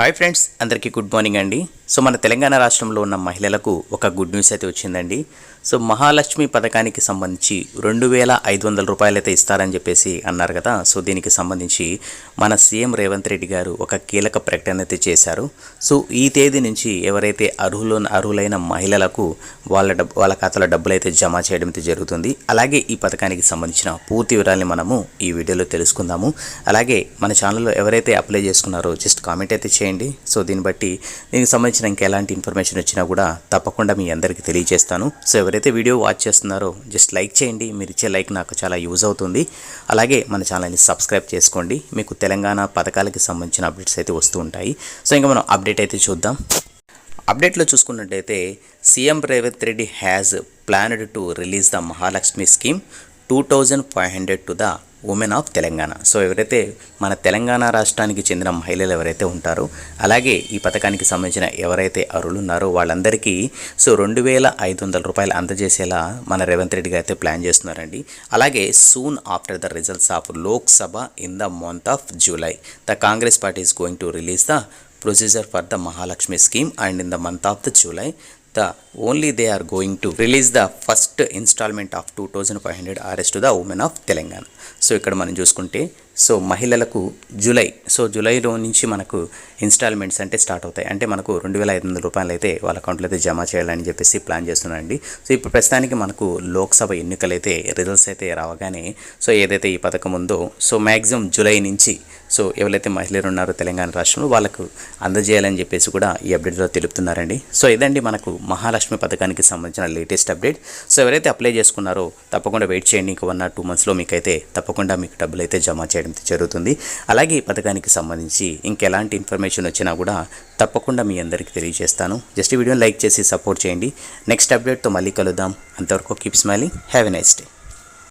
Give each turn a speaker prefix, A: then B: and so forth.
A: Hi friends అందరికీ good morning అండి. So మన తెలంగాణ రాష్ట్రంలో ఉన్న మహిళలకు ఒక గుడ్ న్యూస్ అయితే వచ్చిందండి. సో మహాలక్ష్మి పథకానికి సంబంధించి రెండు వేల ఐదు వందల రూపాయలు అయితే ఇస్తారని చెప్పేసి అన్నారు కదా. సో దీనికి సంబంధించి మన సీఎం రేవంత్ రెడ్డి గారు ఒక కీలక ప్రకటన అయితే చేశారు. సో ఈ తేదీ నుంచి ఎవరైతే అర్హులు అర్హులైన మహిళలకు వాళ్ళ డబ్బు వాళ్ళ ఖాతాలో డబ్బులు అయితే జమ చేయడం అయితే జరుగుతుంది. అలాగే ఈ పథకానికి సంబంధించిన పూర్తి వివరాలని మనము ఈ వీడియోలో తెలుసుకుందాము. అలాగే మన ఛానల్లో ఎవరైతే అప్లై చేసుకున్నారో జస్ట్ కామెంట్ అయితే చేయండి. సో దీన్ని బట్టి దీనికి సంబంధించిన ఇంకా ఎలాంటి ఇన్ఫర్మేషన్ వచ్చినా కూడా తప్పకుండా మీ అందరికీ తెలియజేస్తాను. సో ఎవరైతే వీడియో వాచ్ చేస్తున్నారో జస్ట్ లైక్ చేయండి. మీరు ఇచ్చే లైక్ నాకు చాలా యూజ్ అవుతుంది. అలాగే మన ఛానల్ని సబ్స్క్రైబ్ చేసుకోండి. మీకు తెలంగాణ పథకాలకి సంబంధించిన అప్డేట్స్ అయితే వస్తూ ఉంటాయి. సో ఇంకా మనం అప్డేట్ అయితే చూద్దాం. అప్డేట్లో చూసుకున్నట్టయితే CM Revanth Reddy has planned to release the Mahalakshmi scheme two thousand five hundred to the women of Telangana so ఎవరైతే మన తెలంగాణ రాష్ట్రానికి చెందిన మహిళలు ఎవరైతే ఉంటారో అలాగే ఈ పథకానికి సంబంధించిన ఎవరైతే అరులు ఉన్నారో వాళ్ళందరికీ సో రెండు వేల ఐదు వందల రూపాయలు అందజేసేలా మన రేవంత్ రెడ్డి గారు అయితే ప్లాన్ చేస్తున్నారండి. అలాగే soon after the results of Lok Sabha in the month of July the Congress party is going to release the procedure for the Mahalakshmi scheme and in the month of the July only they are going to release the first installment of two thousand five hundred RS to the women of Telangana so ఇక్కడ మనం చూసుకుంటే so మహిళలకు July so జూలైలో నుంచి మనకు instalments అంటే start అవుతాయి. అంటే మనకు రెండు వేల ఐదు వందల రూపాయలు అయితే వాళ్ళ అకౌంట్లో అయితే జమ చేయాలని చెప్పేసి ప్లాన్ చేస్తున్నారండి. సో ఇప్పుడు ప్రస్తుతానికి మనకు లోక్సభ ఎన్నికలు అయితే రిజల్ట్స్ అయితే రావగానే సో ఏదైతే ఈ పథకం ఉందో సో మ్యాక్సిమం జూలై నుంచి సో ఎవరైతే మహిళలు ఉన్నారో తెలంగాణ రాష్ట్రంలో వాళ్ళకు అందజేయాలని చెప్పేసి కూడా ఈ అప్డేట్లో తెలుపుతున్నారండి. సో ఇదండి మనకు మహాలక్ష్మి పథకానికి సంబంధించిన లేటెస్ట్ అప్డేట్ సో ఎవరైతే అప్లై చేసుకున్నారో తప్పకుండా వెయిట్ చేయండి. ఇంక వన్ ఆర్ టూ మంత్స్లో మీకైతే తప్పకుండా మీకు డబ్బులు అయితే జమ చేయడం జరుగుతుంది. అలాగే ఈ పథకానికి సంబంధించి ఇంకెలాంటి ఇన్ఫర్మేషన్ వచ్చినా కూడా తప్పకుండా మీ అందరికీ తెలియజేస్తాను. జస్ట్ వీడియోని లైక్ చేసి సపోర్ట్ చేయండి. నెక్స్ట్ అప్డేట్తో మళ్ళీ కలుద్దాం. అంతవరకు keep smiling have a nice day